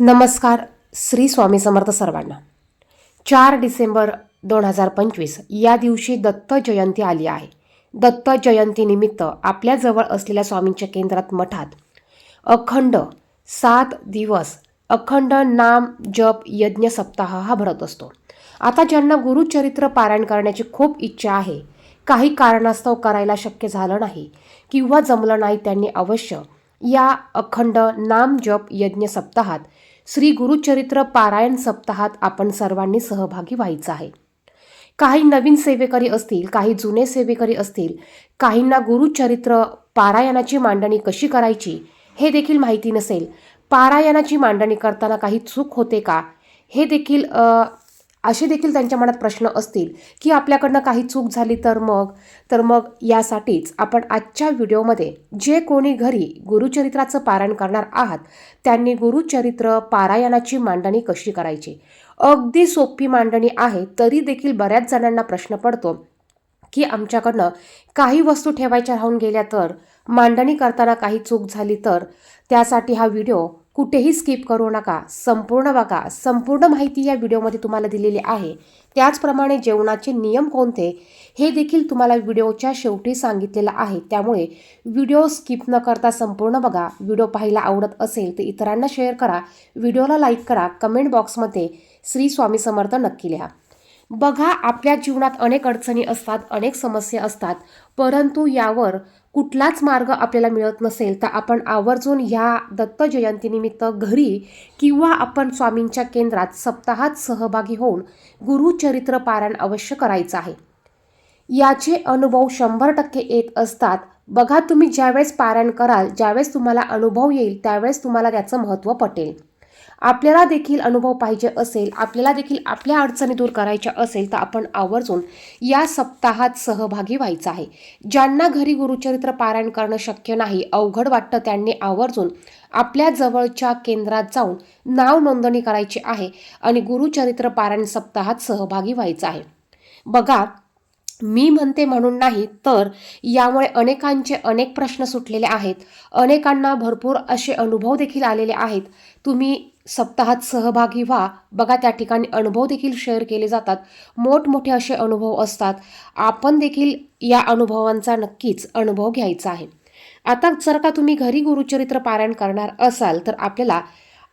नमस्कार श्री स्वामी समर्थ सर्वांना. चार डिसेंबर दोन हजार पंचवीस या दिवशी दत्त जयंती आली आहे. दत्त जयंतीनिमित्त आपल्याजवळ असलेल्या स्वामींच्या केंद्रात मठात अखंड सात दिवस अखंड नाम जप यज्ञ सप्ताह हा भरत असतो. आता ज्यांना गुरुचरित्र पारायण करण्याची खूप इच्छा आहे काही कारणास्तव करायला शक्य झालं नाही किंवा जमलं नाही त्यांनी अवश्य या अखंड नाम जप यज्ञ सप्ताहात श्री गुरुचरित्र पारायण सप्ताहात आपण सर्वांनी सहभागी व्हायचं आहे. काही नवीन सेवेकरी असतील काही जुने सेवेकरी असतील काहींना गुरुचरित्र पारायणाची मांडणी कशी करायची हे देखील माहिती नसेल. पारायणाची मांडणी करताना काही चूक होते का हे देखील असे देखील त्यांच्या मनात प्रश्न असतील की आपल्याकडनं काही चूक झाली तर मग? तर मग यासाठीच आपण आजच्या व्हिडिओमध्ये जे कोणी घरी गुरुचरित्राचं पारायण करणार आहात त्यांनी गुरुचरित्र पारायणाची मांडणी कशी करायची? अगदी सोपी मांडणी आहे तरी देखील बऱ्याच जणांना प्रश्न पडतो की आमच्याकडनं काही वस्तू ठेवायच्या राहून गेल्या तर? मांडणी करताना काही चूक झाली तर? त्यासाठी हा व्हिडिओ कुठेही स्किप करू नका. संपूर्ण बघा. संपूर्ण माहिती या व्हिडिओमध्ये तुम्हाला दिलेली आहे. त्याचप्रमाणे जेवणाचे नियम कोणते? हे देखील तुम्हाला व्हिडिओच्या शेवटी सांगितलेलं आहे. त्यामुळे व्हिडिओ स्किप न करता संपूर्ण बघा. व्हिडिओ पाहायला आवडत असेल तर इतरांना शेअर करा. व्हिडिओला लाईक करा. कमेंट बॉक्समध्ये श्री स्वामी समर्थ नक्की लिहा. बघा आपल्या जीवनात अनेक अडचणी असतात अनेक समस्या असतात परंतु यावर कुठलाच मार्ग आपल्याला मिळत नसेल तर आपण आवर्जून ह्या दत्त जयंतीनिमित्त घरी किंवा आपण स्वामींच्या केंद्रात सप्ताहात सहभागी होऊन गुरुचरित्र पारायण अवश्य करायचं आहे. याचे अनुभव शंभर टक्के येत असतात. बघा तुम्ही ज्यावेळेस पारायण कराल ज्यावेळेस तुम्हाला अनुभव येईल त्यावेळेस तुम्हाला त्याचं महत्त्व पटेल. आपल्याला देखील अनुभव पाहिजे असेल आपल्याला देखील आपल्या अडचणी दूर करायच्या असेल तर आपण आवर्जून या सप्ताहात सहभागी व्हायचं आहे. ज्यांना घरी गुरुचरित्र पारायण करणं शक्य नाही अवघड वाटतं त्यांनी आवर्जून आपल्या जवळच्या केंद्रात जाऊन नाव नोंदणी करायची आहे आणि गुरुचरित्र पारायण सप्ताहात सहभागी व्हायचं आहे. बघा मी म्हणते म्हणून नाही तर यामुळे अनेकांचे अनेक प्रश्न सुटलेले आहेत. अनेकांना भरपूर असे अनुभव देखील आलेले आहेत. तुम्ही सप्ताहात सहभागी व्हा. बघा त्या ठिकाणी अनुभव देखील शेअर केले जातात. मोठमोठे असे अनुभव असतात. आपण देखील या अनुभवांचा नक्कीच अनुभव घ्यायचा आहे. आता जर का तुम्ही घरी गुरुचरित्र पारायण करणार असाल तर आपल्याला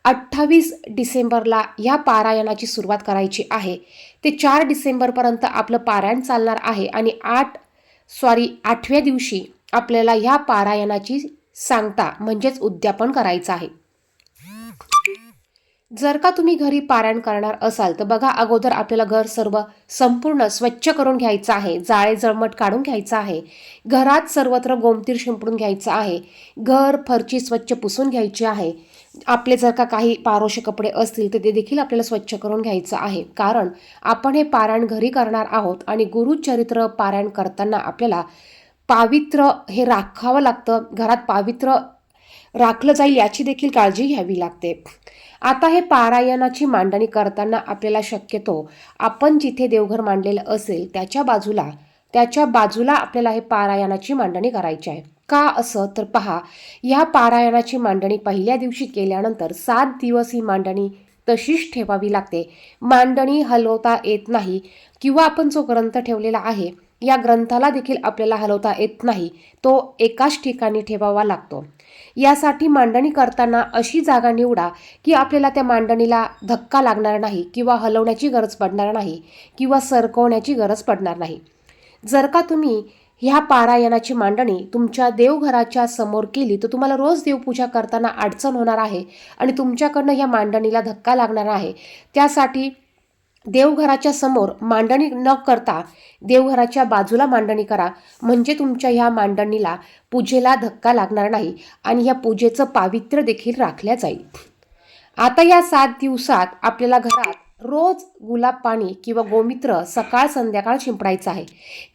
अठ्ठावीस डिसेंबरला ह्या पारायणाची सुरुवात करायची आहे. ते चार डिसेंबरपर्यंत आपलं पारायण चालणार आहे आणि आठ सॉरी आठव्या दिवशी आपल्याला ह्या पारायणाची सांगता म्हणजेच उद्यापन करायचं आहे. जर का तुम्ही घरी पारायण करणार असाल तर बघा अगोदर आपल्याला घर सर्व संपूर्ण स्वच्छ करून घ्यायचं आहे. जाळे जळमट काढून घ्यायचं आहे. घरात सर्वत्र गोमतीर शिंपडून घ्यायचं आहे. घर फरची स्वच्छ पुसून घ्यायची आहे. आपले जर का काही पारोशे कपडे असतील तर ते देखील आपल्याला स्वच्छ करून घ्यायचं आहे. कारण आपण हे पारायण घरी करणार आहोत आणि गुरुचरित्र पारायण करताना आपल्याला पावित्र हे राखावं लागतं. घरात पावित्र राखलं जाईल याची देखील काळजी घ्यावी लागते. आता हे पारायणाची मांडणी करताना आपल्याला शक्यतो आपण जिथे देवघर मांडलेलं असेल त्याच्या बाजूला त्याच्या बाजूला आपल्याला हे पारायणाची मांडणी करायची आहे. का असं? तर पहा या पारायणाची मांडणी पहिल्या दिवशी केल्यानंतर सात दिवस ही मांडणी तशीच ठेवावी लागते. मांडणी हलवता येत नाही किंवा आपण जो ग्रंथ ठेवलेला आहे या ग्रंथाला देखील आपल्याला हलवता येत नाही. तो एकाच ठिकाणी ठेवावा लागतो. यासाठी मांडणी करताना अशी जागा निवडा की आपल्याला त्या मांडणीला धक्का लागणार नाही किंवा हलवण्याची गरज पडणार नाही किंवा सरकवण्याची गरज पडणार नाही. जर का तुम्ही ह्या पारायणाची मांडणी तुमच्या देवघराच्या समोर केली तर तुम्हाला रोज देवपूजा करताना अडचण होणार आहे आणि तुमच्याकडनं ह्या मांडणीला धक्का लागणार आहे. त्यासाठी देवघराच्या समोर मांडणी न करता देवघराच्या बाजूला मांडणी करा. म्हणजे तुमच्या ह्या मांडणीला पूजेला धक्का लागणार नाही आणि ह्या पूजेचं पावित्र्य देखील राखल्या जाईल. आता या सात दिवसात आपल्याला घरात रोज गुलाब पाणी किंवा गोमित्र सकाळ संध्याकाळ शिंपडायचं आहे.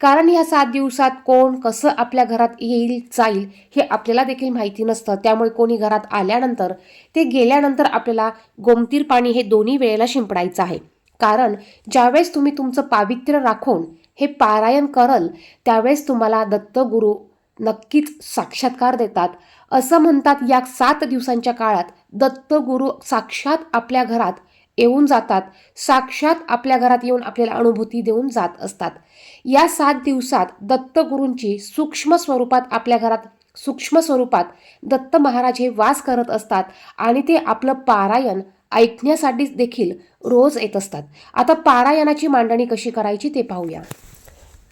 कारण ह्या सात दिवसात कोण कसं आपल्या घरात येईल जाईल हे आपल्याला देखील माहिती नसतं. त्यामुळे कोणी घरात आल्यानंतर ते गेल्यानंतर आपल्याला गोमतीर पाणी हे दोन्ही वेळेला शिंपडायचं आहे. कारण ज्यावेळेस तुम्ही तुमचं पावित्र्य राखून हे पारायण करल त्यावेळेस तुम्हाला दत्तगुरू नक्कीच साक्षात्कार देतात. असं म्हणतात या सात दिवसांच्या काळात दत्तगुरू साक्षात आपल्या घरात येऊन जातात. साक्षात आपल्या घरात येऊन आपल्याला अनुभूती देऊन जात असतात. या सात दिवसात दत्तगुरूंची सूक्ष्म स्वरूपात आपल्या घरात सूक्ष्म स्वरूपात दत्त महाराज हे वास करत असतात आणि ते आपलं पारायण ऐकण्यासाठी देखील रोज येत असतात. आता पारायणाची मांडणी कशी करायची ते पाहूया.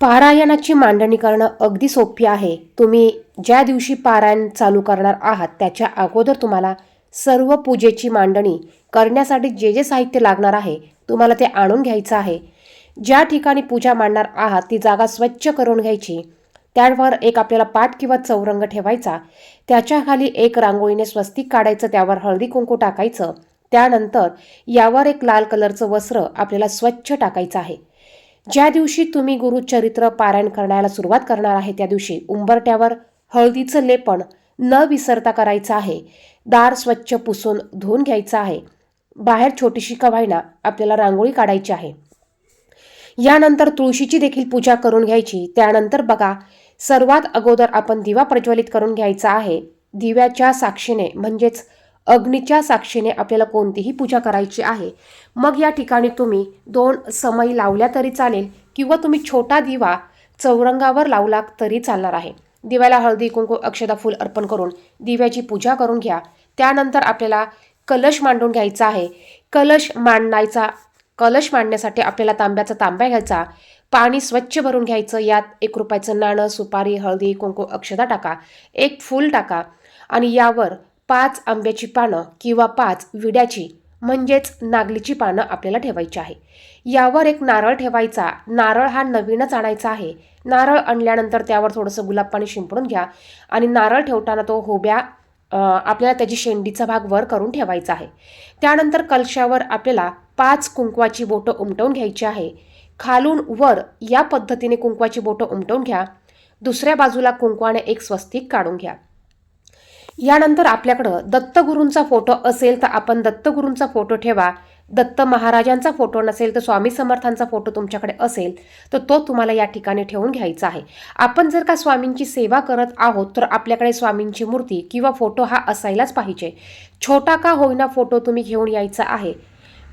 पारायणाची मांडणी करणं अगदी सोपी आहे. तुम्ही ज्या दिवशी पारायण चालू करणार आहात त्याच्या अगोदर तुम्हाला सर्व पूजेची मांडणी करण्यासाठी जे जे साहित्य लागणार आहे तुम्हाला ते आणून घ्यायचं आहे. ज्या ठिकाणी पूजा मांडणार आहात ती जागा स्वच्छ करून घ्यायची. त्यावर एक आपल्याला पाट किंवा चौरंग ठेवायचा. त्याच्याखाली एक रांगोळीने स्वस्तिक काढायचं त्यावर हळदी कुंकू टाकायचं. त्यानंतर यावर एक लाल कलरचं वस्त्र आपल्याला स्वच्छ टाकायचं आहे. ज्या दिवशी तुम्ही गुरुचरित्र पारायण करण्याला सुरुवात करणार आहे त्या दिवशी उंबरट्यावर हळदीचं लेपण न विसरता करायचं आहे. दार स्वच्छ पुसून धुवून घ्यायचं आहे. बाहेर छोटीशी कवायना आपल्याला रांगोळी काढायची आहे. यानंतर तुळशीची देखील पूजा करून घ्यायची. त्यानंतर बघा सर्वात अगोदर आपण दिवा प्रज्वलित करून घ्यायचा आहे. दिव्याच्या साक्षीने म्हणजेच अग्नीच्या साक्षीने आपल्याला कोणतीही पूजा करायची आहे. मग या ठिकाणी तुम्ही दोन समई लावल्या तरी चालेल किंवा तुम्ही छोटा दिवा चौरंगावर लावला तरी चालणार आहे. दिव्याला हळदी कुंकू अक्षदा फूल अर्पण करून दिव्याची पूजा करून घ्या. त्यानंतर आपल्याला कलश मांडून घ्यायचा आहे. कलश मांडायचा कलश मांडण्यासाठी आपल्याला तांब्याचा तांब्या घ्यायचा. पाणी स्वच्छ भरून घ्यायचं. यात एक रुपयाचं नाणं सुपारी हळदी कुंकू अक्षदा टाका. एक फूल टाका. आणि यावर पाच आंब्याची पानं किंवा पाच विड्याची म्हणजेच नागलीची पानं आपल्याला ठेवायची आहे. यावर एक नारळ ठेवायचा. नारळ हा नवीनच आणायचा आहे. नारळ आणल्यानंतर त्यावर थोडंसं गुलाब पाणी शिंपडून घ्या आणि नारळ ठेवताना तो होब्या आपल्याला त्याची शेंडीचा भाग वर करून ठेवायचा आहे. त्यानंतर कलशावर आपल्याला पाच कुंकवाची बोटं उमटवून घ्यायची आहे. खालून वर या पद्धतीने कुंकवाची बोटं उमटवून घ्या. दुसऱ्या बाजूला कुंकवाने एक स्वस्तिक काढून घ्या. यानंतर आपल्याकडं दत्तगुरूंचा फोटो असेल तर आपण दत्तगुरूंचा फोटो ठेवा. दत्त महाराजांचा फोटो नसेल तर स्वामी समर्थांचा फोटो तुमच्याकडे असेल तर तो तुम्हाला या ठिकाणी ठेवून घ्यायचा आहे. आपण जर का स्वामींची सेवा करत आहोत तर आपल्याकडे स्वामींची मूर्ती किंवा फोटो हा असायलाच पाहिजे. छोटा का होईना फोटो तुम्ही घेऊन यायचा आहे.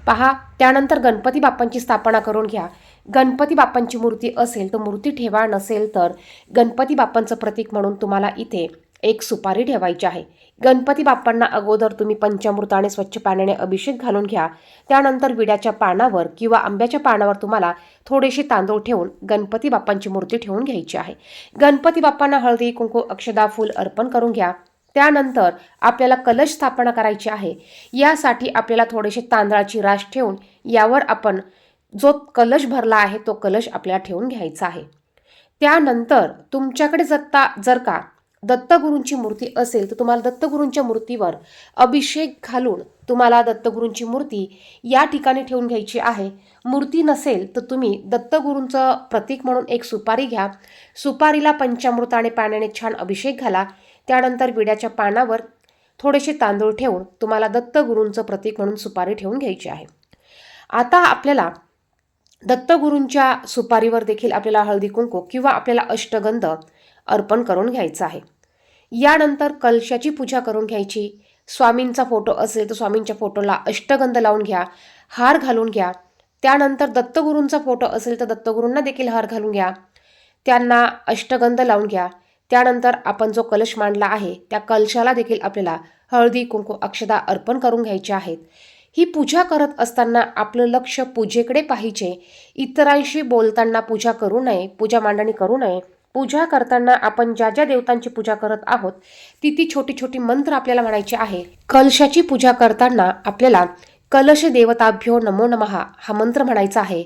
पहा त्यानंतर गणपती बाप्पांची स्थापना करून घ्या. गणपती बाप्पांची मूर्ती असेल तर मूर्ती ठेवा नसेल तर गणपती बाप्पांचं प्रतीक म्हणून तुम्हाला इथे एक सुपारी ठेवायची आहे. गणपती बाप्पांना अगोदर तुम्ही पंचामृताने स्वच्छ पाण्याने अभिषेक घालून घ्या. त्यानंतर विड्याच्या पानावर किंवा आंब्याच्या पानावर तुम्हाला थोडेसे तांदूळ ठेवून गणपती बाप्पांची मूर्ती ठेवून घ्यायची आहे. गणपती बाप्पांना हळदी कुंकू अक्षदा फूल अर्पण करून घ्या. त्यानंतर आपल्याला कलश स्थापना करायची आहे. यासाठी आपल्याला थोडेसे तांदळाची राश ठेवून यावर आपण जो कलश भरला आहे तो कलश आपल्याला ठेवून घ्यायचा आहे. त्यानंतर तुमच्याकडे जत्ता जर का दत्तगुरूंची मूर्ती असेल तर तुम्हाला दत्तगुरूंच्या मूर्तीवर अभिषेक घालून तुम्हाला दत्तगुरूंची मूर्ती या ठिकाणी ठेवून घ्यायची आहे. मूर्ती नसेल तर तुम्ही दत्तगुरूंचं प्रतीक म्हणून एक सुपारी घ्या. सुपारीला पंचामृताने पाण्याने छान अभिषेक घाला. त्यानंतर विड्याच्या पानावर थोडेसे तांदूळ ठेवून तुम्हाला दत्तगुरूंचं प्रतीक म्हणून सुपारी ठेवून घ्यायची आहे. आता आपल्याला दत्तगुरूंच्या सुपारीवर देखील आपल्याला हळदी कुंकू किंवा आपल्याला अष्टगंध अर्पण करून घ्यायचं आहे. यानंतर कलशाची पूजा करून घ्यायची. स्वामींचा फोटो असेल तर स्वामींच्या फोटोला अष्टगंध लावून घ्या हार घालून घ्या. त्यानंतर दत्तगुरूंचा फोटो असेल तर दत्तगुरूंना देखील हार घालून घ्या. त्यांना अष्टगंध लावून घ्या. त्यानंतर आपण जो कलश मांडला आहे त्या कलशाला देखील आपल्याला हळदी कुंकू अक्षदा अर्पण करून घ्यायचे आहेत. ही पूजा करत असताना आपलं लक्ष पूजेकडे पाहिजे. इतरांशी बोलताना पूजा करू नये पूजा मांडणी करू नये. पूजा करताना आपण ज्या ज्या देवतांची पूजा करत आहोत ती ती छोटी छोटी मंत्र आपल्याला म्हणायचे आहे. कलशाची पूजा करताना आपल्याला कलश देवताभ्यो नमो नमहा हा मंत्र म्हणायचा आहे.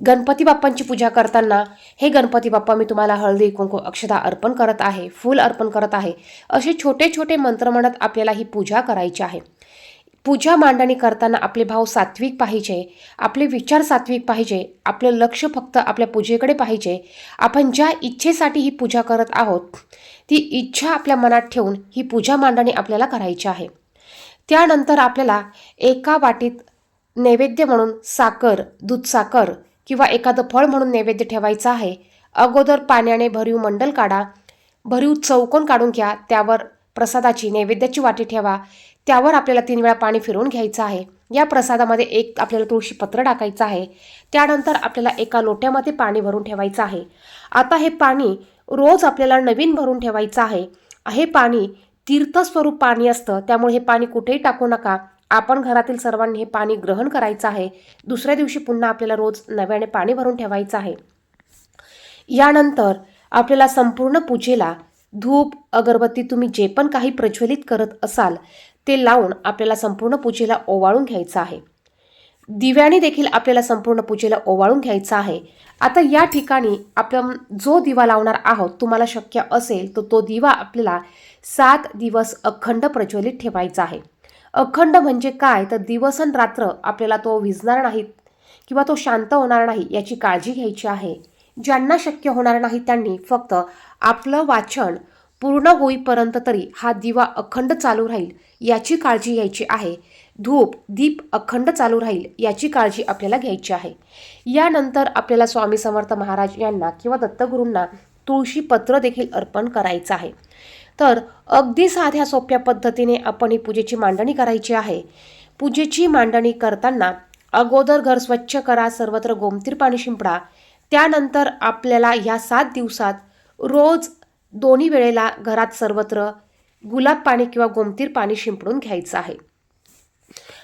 गणपती बाप्पांची पूजा करताना हे गणपती बाप्पा मी तुम्हाला हळदी कुंकू अक्षदा अर्पण करत आहे फूल अर्पण करत आहे असे छोटे छोटे मंत्र म्हणत आपल्याला ही पूजा करायची आहे. पूजा मांडणी करताना आपले भाव सात्विक पाहिजे आपले विचार सात्विक पाहिजे आपलं लक्ष फक्त आपल्या पूजेकडे पाहिजे. आपण ज्या इच्छेसाठी ही पूजा करत आहोत ती इच्छा आपल्या मनात ठेवून ही पूजा मांडणी आपल्याला करायची आहे. त्यानंतर आपल्याला एका वाटीत नैवेद्य म्हणून साखर दूधसाखर किंवा एखादं फळ म्हणून नैवेद्य ठेवायचं आहे. अगोदर पाण्याने भरीव मंडल काढा भरीव चौकोन काढून घ्या त्यावर प्रसादाची नैवेद्याची वाटी ठेवा. त्यावर आपल्याला तीन वेळा पाणी फिरवून घ्यायचं आहे. या प्रसादामध्ये एक आपल्याला तुळशी पत्र टाकायचं आहे. त्यानंतर आपल्याला एका लोट्यामध्ये पाणी भरून ठेवायचं आहे. आता हे पाणी रोज आपल्याला नवीन भरून ठेवायचं आहे. हे पाणी तीर्थस्वरूप पाणी असतं. त्यामुळे हे पाणी कुठेही टाकू नका. आपण घरातील सर्वांनी हे पाणी ग्रहण करायचं आहे. दुसऱ्या दिवशी पुन्हा आपल्याला रोज नव्याने पाणी भरून ठेवायचं आहे. यानंतर आपल्याला संपूर्ण पूजेला धूप अगरबत्ती तुम्ही जे पण काही प्रज्वलित करत असाल ते लावून आपल्याला संपूर्ण पूजेला ओवाळून घ्यायचं आहे. दिव्याने देखील आपल्याला संपूर्ण पूजेला ओवाळून घ्यायचं आहे. आता या ठिकाणी आपण जो दिवा लावणार आहोत तुम्हाला शक्य असेल तर तो दिवा आपल्याला सात दिवस अखंड प्रज्वलित ठेवायचा आहे. अखंड म्हणजे काय? तर दिवस आणि रात्र आपल्याला तो विजणार नाहीत किंवा तो शांत होणार नाही याची काळजी घ्यायची आहे. ज्यांना शक्य होणार नाही त्यांनी फक्त आपलं वाचन पूर्ण होईपर्यंत तरी हा दिवा अखंड चालू राहील. याची काळजी घ्यायची आहे. धूप दीप अखंड चालू राहील याची काळजी आपल्याला घ्यायची आहे. यानंतर आपल्याला स्वामी समर्थ महाराज यांना किंवा दत्तगुरूंना तुळशी पत्र देखील अर्पण करायचं आहे. तर अगदी साध्या सोप्या पद्धतीने आपण ही पूजेची मांडणी करायची आहे. पूजेची मांडणी करताना अगोदर घर स्वच्छ करा सर्वत्र गोमतीर पाणी शिंपडा. त्यानंतर आपल्याला ह्या सात दिवसात रोज दोन्ही वेळेला घरात सर्वत्र गुलाब पाणी किंवा गोमतीर पाणी शिंपडून घ्यायचं आहे.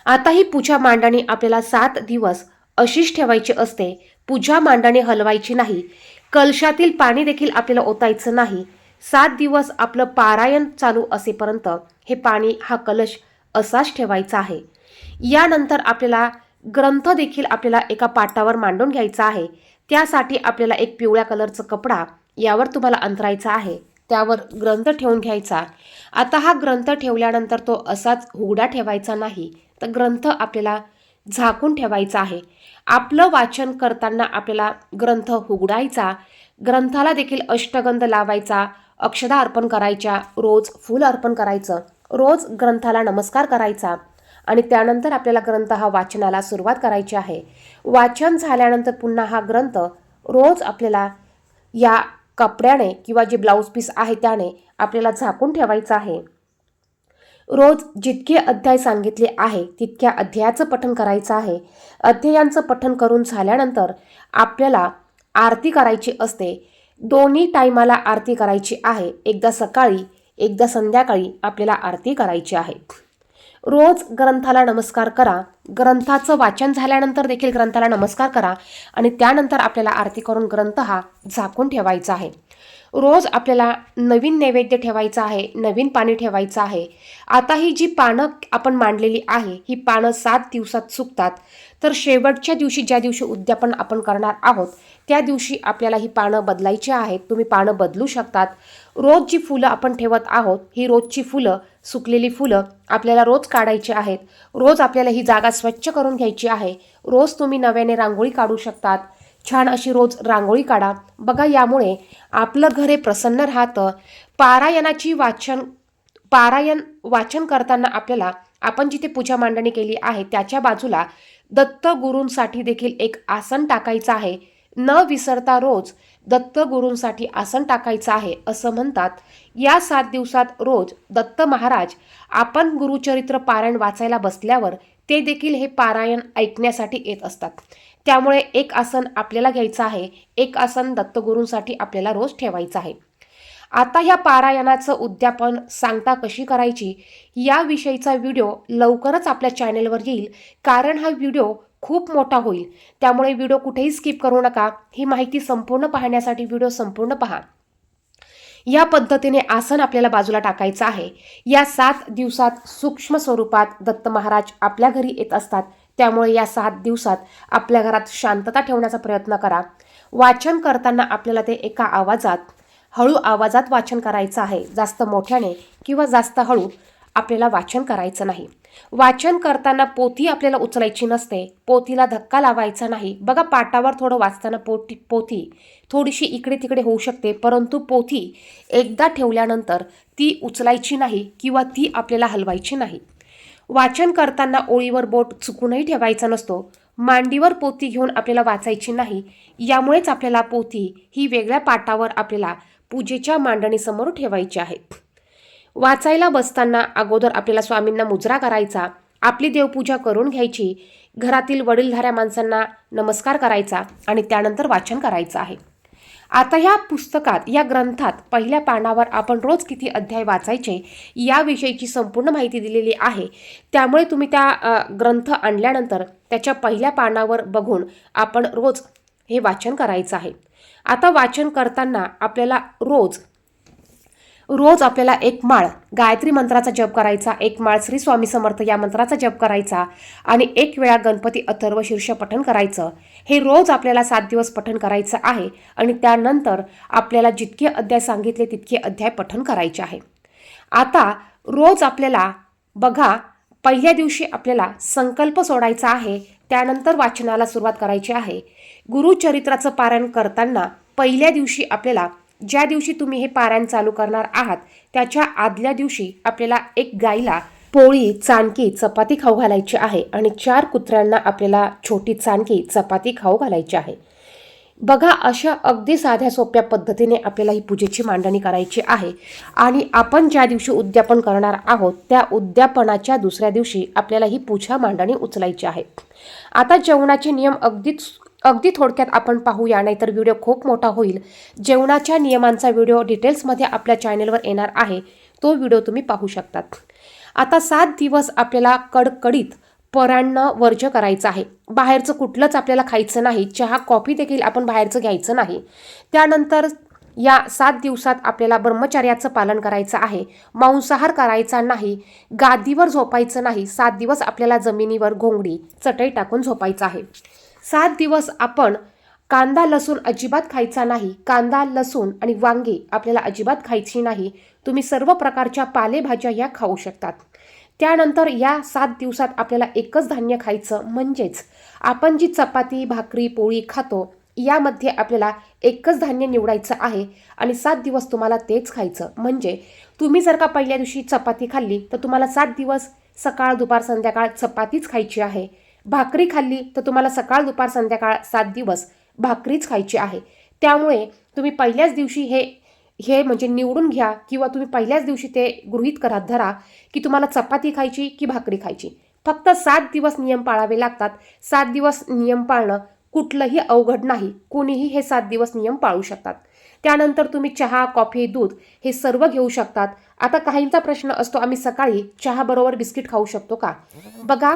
आता ही पूजा मांडणी आपल्याला सात दिवस अशीच ठेवायची असते. पूजा मांडणी हलवायची नाही. कलशातील पाणी देखील आपल्याला ओतायचं नाही. सात दिवस आपलं पारायण चालू असेपर्यंत हे पाणी हा कलश असाच ठेवायचा आहे. यानंतर आपल्याला ग्रंथ देखील आपल्याला एका पाटावर मांडून घ्यायचा आहे. त्यासाठी आपल्याला एक पिवळ्या कलरचा कपडा यावर तुम्हाला अंतरायचा आहे. त्यावर ग्रंथ ठेवून घ्यायचा. आता हा ग्रंथ ठेवल्यानंतर तो असाच उघडा ठेवायचा नाही तर ग्रंथ आपल्याला झाकून ठेवायचा आहे. आपलं वाचन करताना आपल्याला ग्रंथ उघडायचा ग्रंथाला देखील अष्टगंध लावायचा अक्षदा अर्पण करायच्या रोज फूल अर्पण करायचं रोज ग्रंथाला नमस्कार करायचा आणि त्यानंतर आपल्याला ग्रंथ हा वाचनाला सुरुवात करायची आहे. वाचन झाल्यानंतर पुन्हा हा ग्रंथ रोज आपल्याला या कपड्याने किंवा जे ब्लाऊज पीस आहे त्याने आपल्याला झाकून ठेवायचं आहे. रोज जितके अध्याय सांगितले आहे तितक्या अध्यायाचं पठण करायचं आहे. अध्यायांचं पठण करून झाल्यानंतर आपल्याला आरती करायची असते. दोन्ही टायमाला आरती करायची आहे. एकदा सकाळी एकदा संध्याकाळी आपल्याला आरती करायची आहे. रोज ग्रंथाला नमस्कार करा. ग्रंथाचं वाचन झाल्यानंतर देखील ग्रंथाला नमस्कार करा आणि त्यानंतर आपल्याला आरती करून ग्रंथ हा झाकून ठेवायचा आहे. रोज आपल्याला नवीन नैवेद्य ठेवायचं आहे नवीन पाणी ठेवायचं आहे. आता ही जी पानं आपण मांडलेली आहे ही पानं सात दिवसात सुकतात. तर शेवटच्या दिवशी ज्या दिवशी उद्यापन आपण करणार आहोत त्या दिवशी आपल्याला ही पानं बदलायची आहेत. तुम्ही पानं बदलू शकतात. रोज जी फुलं आपण ठेवत आहोत ही रोजची फुलं सुकलेली फुलं आपल्याला रोज काढायची आहेत. रोज आपल्याला ही जागा स्वच्छ करून घ्यायची आहे. रोज तुम्ही नव्याने रांगोळी काढू शकतात. छान अशी रोज रांगोळी काढा. बघा यामुळे आपलं घर हे प्रसन्न राहतं. पारायणाची वाचन पारायण वाचन करताना आपल्याला आपण जिथे पूजा मांडणी केली आहे त्याच्या बाजूला दत्तगुरूंसाठी देखील एक आसन टाकायचं आहे. न विसरता रोज दत्तगुरूंसाठी आसन टाकायचं आहे असं म्हणतात. या सात दिवसात रोज दत्त महाराज आपण गुरुचरित्र पारायण वाचायला बसल्यावर ते देखील हे पारायण ऐकण्यासाठी येत असतात. त्यामुळे एक आसन आपल्याला घ्यायचं आहे एक आसन दत्तगुरूंसाठी आपल्याला रोज ठेवायचं आहे. आता ह्या पारायणाचं उद्यापन सांगता कशी करायची याविषयीचा व्हिडिओ लवकरच आपल्या चॅनेलवर येईल कारण हा व्हिडिओ खूप मोठा होईल. त्यामुळे व्हिडिओ कुठेही स्किप करू नका ही माहिती संपूर्ण पाहण्यासाठी व्हिडिओ संपूर्ण पहा. या पद्धतीने आसन आपल्याला बाजूला टाकायचं आहे. या सात दिवसात सूक्ष्म स्वरूपात दत्त महाराज आपल्या घरी येत असतात. त्यामुळे या सात दिवसात आपल्या घरात शांतता ठेवण्याचा प्रयत्न करा. वाचन करताना आपल्याला ते एका आवाजात हळू आवाजात वाचन करायचं आहे. जास्त मोठ्याने किंवा जास्त हळू आपल्याला वाचन करायचं नाही. वाचन करताना पोथी आपल्याला उचलायची नसते. पोथीला धक्का लावायचा नाही. बघा पाटावर थोडं वाचताना पोटी पोथी थोडीशी इकडे तिकडे होऊ शकते परंतु पोथी एकदा ठेवल्यानंतर ती उचलायची नाही किंवा ती आपल्याला हलवायची नाही. वाचन करताना ओळीवर बोट चुकूनही ठेवायचा नसतो. मांडीवर पोथी घेऊन आपल्याला वाचायची नाही. यामुळेच आपल्याला पोथी ही वेगळ्या पाटावर आपल्याला पूजेच्या मांडणीसमोर ठेवायची आहे. वाचायला बसताना अगोदर आपल्याला स्वामींना मुजरा करायचा. आपली देवपूजा करून घ्यायची. घरातील वडीलधाऱ्या माणसांना नमस्कार करायचा आणि त्यानंतर वाचन करायचं आहे. आता या पुस्तकात या ग्रंथात पहिल्या पानावर आपण रोज किती अध्याय वाचायचे याविषयीची संपूर्ण माहिती दिलेली आहे. त्यामुळे तुम्ही त्या ग्रंथ आणल्यानंतर त्याच्या पहिल्या पानावर बघून आपण रोज हे वाचन करायचं आहे. आता वाचन करताना आपल्याला रोज रोज आपल्याला एक माळ गायत्री मंत्राचा जप करायचा एक माळ श्री स्वामी समर्थ या मंत्राचा जप करायचा आणि एक वेळा गणपती अथर्व शीर्ष पठण करायचं. हे रोज आपल्याला सात दिवस पठण करायचं आहे आणि त्यानंतर आपल्याला जितके अध्याय सांगितले तितके अध्याय पठण करायचे आहे. आता रोज आपल्याला बघा पहिल्या दिवशी आपल्याला संकल्प सोडायचा आहे त्यानंतर वाचनाला सुरुवात करायची आहे. गुरुचरित्राचं पारायण करताना पहिल्या दिवशी आपल्याला ज्या दिवशी तुम्ही हे पारायण चालू करणार आहात त्याच्या आदल्या दिवशी आपल्याला एक गाईला पोळी चाणकी चपाती खाऊ घालायची आहे आणि चार कुत्र्यांना आपल्याला छोटी चाणकी चपाती खाऊ घालायची आहे. बघा अशा अगदी साध्या सोप्या पद्धतीने आपल्याला ही पूजेची मांडणी करायची आहे आणि आपण ज्या दिवशी उद्यापन करणार आहोत त्या उद्यापनाच्या दुसऱ्या दिवशी आपल्याला ही पूजा मांडणी उचलायची आहे. आता जेवणाचे नियम अगदीच अगदी थोडक्यात आपण पाहूया नाहीतर व्हिडिओ खूप मोठा होईल. जेवणाच्या नियमांचा व्हिडिओ डिटेल्समध्ये आपल्या चॅनेलवर येणार आहे. तो व्हिडिओ तुम्ही पाहू शकतात. आता सात दिवस आपल्याला कडकडीत परांना वर्ज करायचं आहे. बाहेरचं कुठलंच आपल्याला खायचं नाही. चहा कॉफी देखील आपण बाहेरचं घ्यायचं नाही. त्यानंतर या सात दिवसात आपल्याला ब्रह्मचर्याचं पालन करायचं आहे. मांसाहार करायचा नाही. गादीवर झोपायचं नाही. सात दिवस आपल्याला जमिनीवर घोंगडी चटई टाकून झोपायचं आहे. सात दिवस आपण कांदा लसूण अजिबात खायचा नाही. कांदा लसूण आणि वांगी आपल्याला अजिबात खायची नाही. तुम्ही सर्व प्रकारच्या पालेभाज्या या खाऊ शकतात. त्यानंतर या सात दिवसात आपल्याला एकच धान्य खायचं म्हणजेच आपण जी चपाती भाकरी पोळी खातो यामध्ये आपल्याला एकच धान्य निवडायचं आहे आणि सात दिवस तुम्हाला तेच खायचं. म्हणजे तुम्ही जर का पहिल्या दिवशी चपाती खाल्ली तर तुम्हाला सात दिवस सकाळ दुपार संध्याकाळ चपातीच खायची आहे. भाकरी खाल्ली तर तुम्हाला सकाळ दुपार संध्याकाळ सात दिवस भाकरीच खायची आहे. त्यामुळे तुम्ही पहिल्याच दिवशी हे हे म्हणजे निवडून घ्या किंवा तुम्ही पहिल्याच दिवशी ते गृहीत करा धरा की तुम्हाला चपाती खायची की भाकरी खायची. फक्त सात दिवस नियम पाळावे लागतात. सात दिवस नियम पाळणं कुठलंही अवघड नाही. कोणीही हे सात दिवस नियम पाळू शकतात. त्यानंतर तुम्ही चहा कॉफी दूध हे सर्व घेऊ शकतात. आता काहींचा प्रश्न असतो आम्ही सकाळी चहाबरोबर बिस्किट खाऊ शकतो का? बघा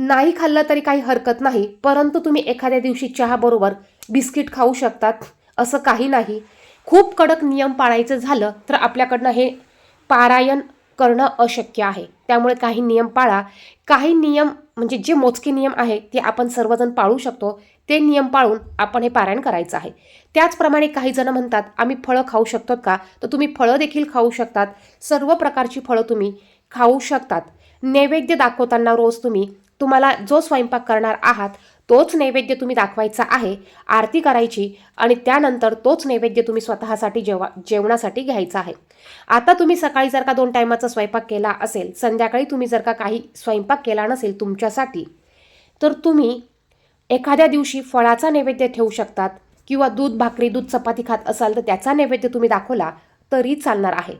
नाही खाल्लं तरी काही हरकत नाही परंतु तुम्ही एखाद्या दिवशी चहाबरोबर बिस्किट खाऊ शकतात असं काही नाही. खूप कडक नियम पाळायचं झालं तर आपल्याकडनं हे पारायण करणं अशक्य आहे. त्यामुळे काही नियम पाळा. काही नियम म्हणजे जे मोजके नियम आहे ते आपण सर्वजण पाळू शकतो. ते नियम पाळून आपण हे पारायण करायचं आहे. त्याचप्रमाणे काही जण म्हणतात आम्ही फळं खाऊ शकतो का? तर तुम्ही फळं देखील खाऊ शकतात. सर्व प्रकारची फळं तुम्ही खाऊ शकतात. नैवेद्य दाखवताना रोज तुम्ही तुम्हाला जो स्वयंपाक करणार आहात तोच नैवेद्य तुम्ही दाखवायचा आहे आरती करायची आणि त्यानंतर तोच नैवेद्य तुम्ही स्वतःसाठी जेवा जेवणासाठी घ्यायचा आहे. आता तुम्ही सकाळी जर का दोन टायमाचा स्वयंपाक केला असेल संध्याकाळी तुम्ही जर का काही स्वयंपाक केला नसेल तुमच्यासाठी तर तुम्ही एखाद्या दिवशी फळाचा नैवेद्य ठेवू शकतात किंवा दूध भाकरी दूध चपाती खात असाल तर त्याचा नैवेद्य तुम्ही दाखवला तरी चालणार आहे.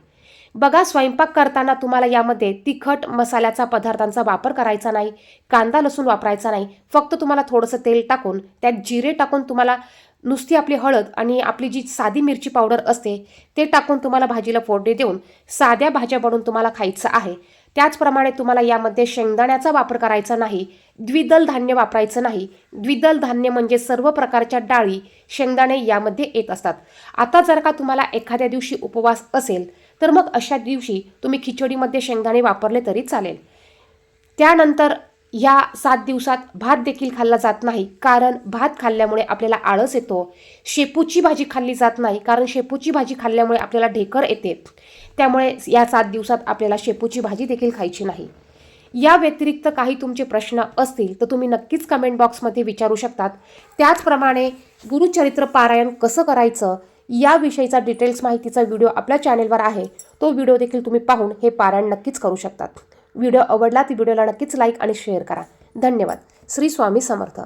बघा स्वयंपाक करताना तुम्हाला यामध्ये तिखट मसाल्याचा पदार्थांचा वापर करायचा नाही कांदा लसूण वापरायचा नाही. फक्त तुम्हाला थोडंसं तेल टाकून त्यात जिरे टाकून तुम्हाला नुसती आपली हळद आणि आपली जी साधी मिरची पावडर असते ते टाकून तुम्हाला भाजीला फोडणी देऊन साध्या भाज्या बनवून तुम्हाला खायचं आहे. त्याचप्रमाणे तुम्हाला यामध्ये शेंगदाण्याचा वापर करायचा नाही द्विदल धान्य वापरायचं नाही. द्विदल धान्य म्हणजे सर्व प्रकारच्या डाळी शेंगदाणे यामध्ये येत असतात. आता जर का तुम्हाला एखाद्या दिवशी उपवास असेल तर मग अशा दिवशी तुम्ही खिचडीमध्ये शेंगदाणे वापरले तरी चालेल. त्यानंतर या सात दिवसात भात देखील खाल्ला जात नाही कारण भात खाल्ल्यामुळे आपल्याला आळस येतो. शेपूची भाजी खाल्ली जात नाही कारण शेपूची भाजी खाल्ल्यामुळे आपल्याला ढेकर येते. त्यामुळे या सात दिवसात आपल्याला शेपूची भाजी देखील खायची नाही. या व्यतिरिक्त काही तुमचे प्रश्न असतील तर तुम्ही नक्कीच कमेंट बॉक्समध्ये विचारू शकतात. त्याचप्रमाणे गुरुचरित्र पारायण कसं करायचं? याविषयीचा डिटेल्स माहितीचा व्हिडिओ आपल्या चॅनेलवर आहे. तो व्हिडिओ देखील तुम्ही पाहून हे पारायण नक्कीच करू शकतात. व्हिडिओ आवडला ती व्हिडिओला नक्कीच लाईक आणि शेअर करा. धन्यवाद. श्री स्वामी समर्थ.